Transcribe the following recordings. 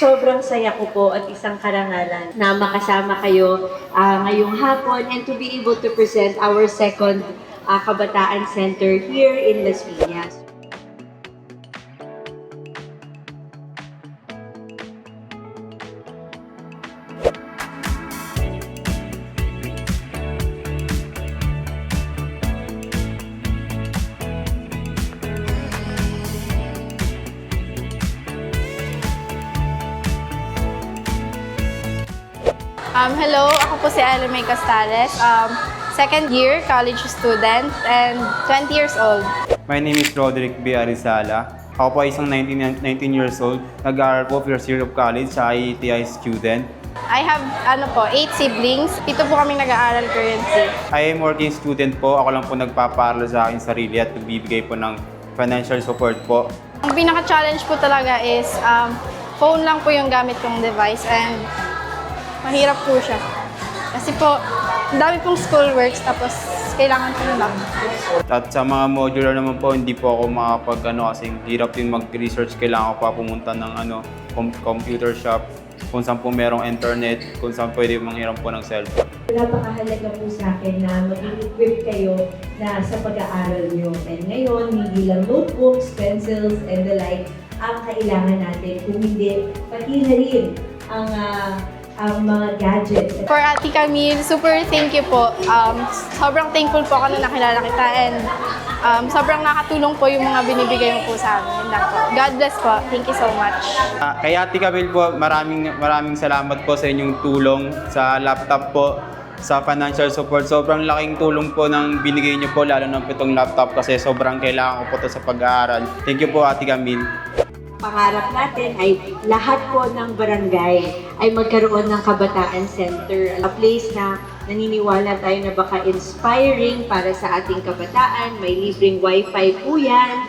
sobrang saya ko po at isang karangalan na makasama kayo ah, ngayong hapon and to be able to present our second ah, Kabataan Center here in Las Piñas. Um, hello, ako po si Ella May Costales. Um, second year college student and 20 years old. My name is Roderick B. Arizala. Ako po ay isang 19, 19 years old. Nag-aaral po first year of college sa IETI student. I have, ano po, 8 siblings. Pito po kami nag-aaral currently. I am working student po. Ako lang po nagpaparal sa akin sarili at nagbibigay po ng financial support po. Ang pinaka-challenge po talaga is um, phone lang po yung gamit kong device and mahirap po siya. Kasi po, ang dami pong schoolworks tapos kailangan po lang. At sa mga modular naman po, hindi po ako makapag ano kasi hirap din mag-research. Kailangan ko pa pumunta ng ano, com- computer shop kung saan po merong internet, kung saan pwede manghiram po ng cellphone. Napakahalaga po sa akin na maging equipped kayo na sa pag-aaral nyo. And ngayon, hindi lang notebooks, pencils, and the like ang kailangan natin. Kung hindi, pati na rin ang, ah, ang mga gadgets. For Ate Camille, super thank you po. Um, sobrang thankful po ako na nakilala kita and um, sobrang nakatulong po yung mga binibigay mo po sa amin. Yun lang po. God bless po. Thank you so much. Ah, kay Ate Camille po, maraming maraming salamat po sa inyong tulong sa laptop po, sa financial support. Sobrang laking tulong po ng binigay niyo po, lalo na po itong laptop kasi sobrang kailangan ko po to sa pag-aaral. Thank you po Ate Camille. Pangarap natin ay lahat po ng barangay ay magkaroon ng Kabataan Center. A place na naniniwala tayo na baka inspiring para sa ating kabataan. May libreng wifi po yan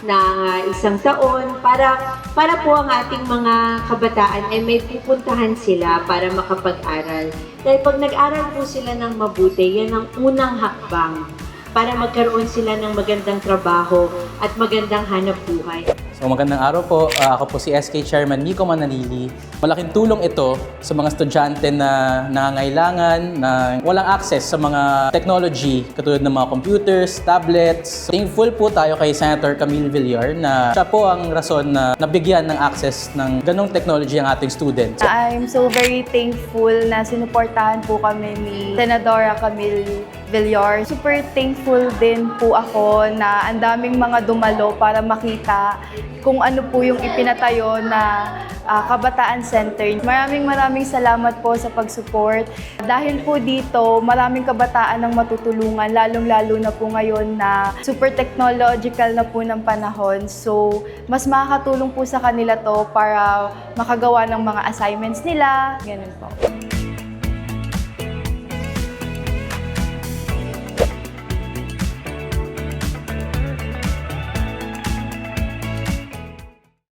na isang taon para para po ang ating mga kabataan ay may pupuntahan sila para makapag-aral. Dahil pag nag-aral po sila ng mabuti, yan ang unang hakbang para magkaroon sila ng magandang trabaho at magandang hanap buhay. So magandang araw po. Ah, ako po si SK Chairman Nico Manalili. Malaking tulong ito sa mga estudyante na nangangailangan na walang access sa mga technology katulad ng mga computers, tablets. Thankful po tayo kay Senator Camille Villar na siya po ang rason na nabigyan ng access ng ganong technology ang ating students. I'm so very thankful na sinuportahan po kami ni Senadora Camille Villar. Super thankful din po ako na ang daming mga dumalo para makita kung ano po yung ipinatayo na ah, Kabataan Center. Maraming maraming salamat po sa pag-support. Dahil po dito, maraming kabataan ang matutulungan, lalong-lalo na po ngayon na super technological na po ng panahon. So, mas makakatulong po sa kanila to para makagawa ng mga assignments nila. Ganun po.